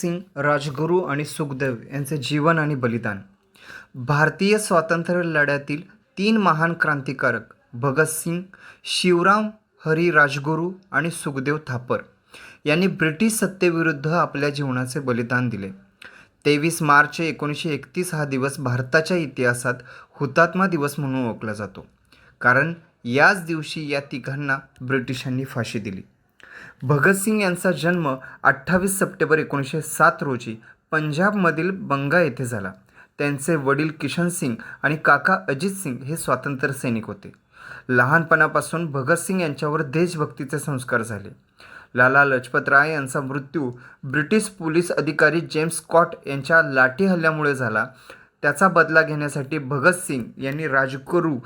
सिंग राजगुरू आणि सुखदेव यांचे जीवन आणि बलिदान. भारतीय स्वातंत्र्य लढ्यातील तीन महान क्रांतिकारक भगतसिंग शिवराम हरी राजगुरू आणि सुखदेव थापर यांनी ब्रिटिश सत्तेविरुद्ध आपल्या जीवनाचे बलिदान दिले. तेवीस मार्च एकोणीसशे एकतीस हा दिवस भारताच्या इतिहासात हुतात्मा दिवस म्हणून ओळखला जातो. कारण याच दिवशी या तिघांना ब्रिटिशांनी फाशी दिली. भगतसिंग यांचा जन्म अठ्ठावीस सप्टेंबर एकोणीसशे सात रोजी पंजाबमधील बंगा येथे झाला. त्यांचे वडील किशन सिंग आणि काका अजित सिंग हे स्वातंत्र्य सैनिक होते. लहानपणापासून भगतसिंग यांच्यावर देशभक्तीचे संस्कार झाले. लाला लजपत राय यांचा मृत्यू ब्रिटिश पोलीस अधिकारी जेम्स स्कॉट यांच्या लाठी हल्ल्यामुळे झाला. त्याचा बदला घेण्यासाठी भगतसिंग यांनी राजगुरू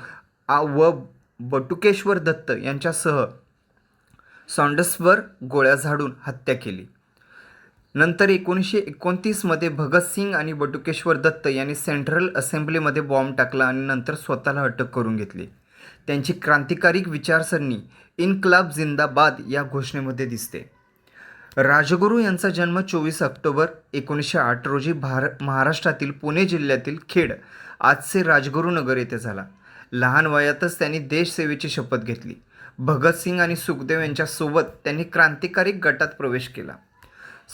आ- व बटुकेश्वर दत्त यांच्यासह सॉन्डसवर गोळ्या झाडून हत्या केली. नंतर एकोणीसशे एकोणतीसमध्ये भगतसिंग आणि बटुकेश्वर दत्त यांनी सेंट्रल असेंब्लीमध्ये बॉम्ब टाकला आणि नंतर स्वतःला अटक करून घेतली. त्यांची क्रांतिकारी विचारसरणी इन्कलाब जिंदाबाद या घोषणेमध्ये दिसते. राजगुरू यांचा जन्म चोवीस ऑक्टोबर एकोणीसशे आठ रोजी भार महाराष्ट्रातील पुणे जिल्ह्यातील खेड आजचे राजगुरुनगर येथे झाला. लहान वयातच त्यांनी देशसेवेची शपथ घेतली. भगतसिंग आणि सुखदेव यांच्यासोबत त्यांनी क्रांतिकारी गटात प्रवेश केला.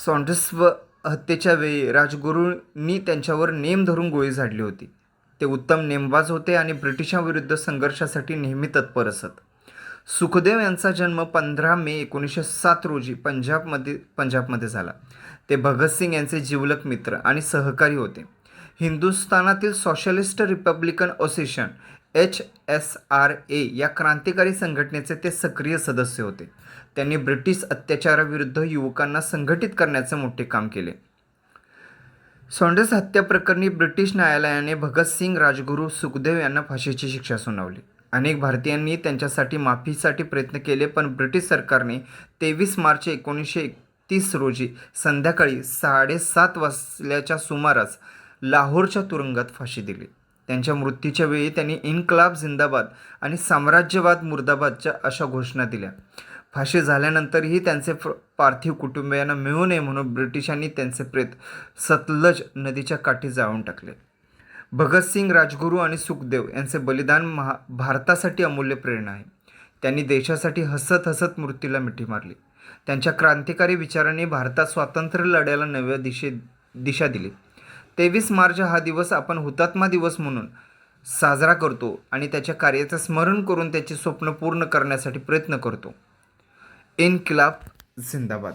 सॉन्डर्सव हत्येच्या वेळी राजगुरूंनी त्यांच्यावर नेम धरून गोळी झाडली होती. ते उत्तम नेमबाज होते आणि ब्रिटिशांविरुद्ध संघर्षासाठी नेहमी तत्पर असत. सुखदेव यांचा जन्म पंधरा मे एकोणीसशे सात रोजी पंजाबमध्ये पंजाबमध्ये झाला. ते भगतसिंग यांचे जिवलक मित्र आणि सहकारी होते. हिंदुस्थानातील socialist republican association H S R A या क्रांतिकारी संघटनेचे ते सक्रिय सदस्य होते. त्यांनी ब्रिटिश अत्याचाराविरुद्ध युवकांना संघटित करण्याचे मोठे काम केले. सॉन्डेस हत्याप्रकरणी ब्रिटिश न्यायालयाने भगतसिंग राजगुरू सुखदेव यांना फाशीची शिक्षा सुनावली. अनेक भारतीयांनी त्यांच्यासाठी माफीसाठी प्रयत्न केले पण ब्रिटिश सरकारने तेवीस मार्च एकोणीसशे एकतीस रोजी संध्याकाळी साडेसात वाजल्याच्या सुमारास लाहोरच्या तुरुंगात फाशी दिली. त्यांच्या मृत्यूच्या वेळी त्यांनी इन्कलाब जिंदाबाद आणि साम्राज्यवाद मुर्दाबादच्या अशा घोषणा दिल्या. फाशी झाल्यानंतरही त्यांचे फ- पार्थिव कुटुंबियांना मिळू नये म्हणून ब्रिटिशांनी त्यांचे प्रेत सतलज नदीच्या काठी जाळून टाकले. भगतसिंग राजगुरू आणि सुखदेव यांचे बलिदान महा भारतासाठी अमूल्य प्रेरणा आहे. त्यांनी देशासाठी हसत हसत मृत्यूला मिठी मारली. त्यांच्या क्रांतिकारी विचारांनी भारतात स्वातंत्र्य लढ्याला नव्या दिशे दिशा दिली. तेवीस मार्च हा दिवस आपण हुतात्मा दिवस म्हणून साजरा करतो आणि त्याच्या कार्याचं स्मरण करून त्याची स्वप्न पूर्ण करण्यासाठी प्रयत्न करतो. इन्किलाब झिंदाबाद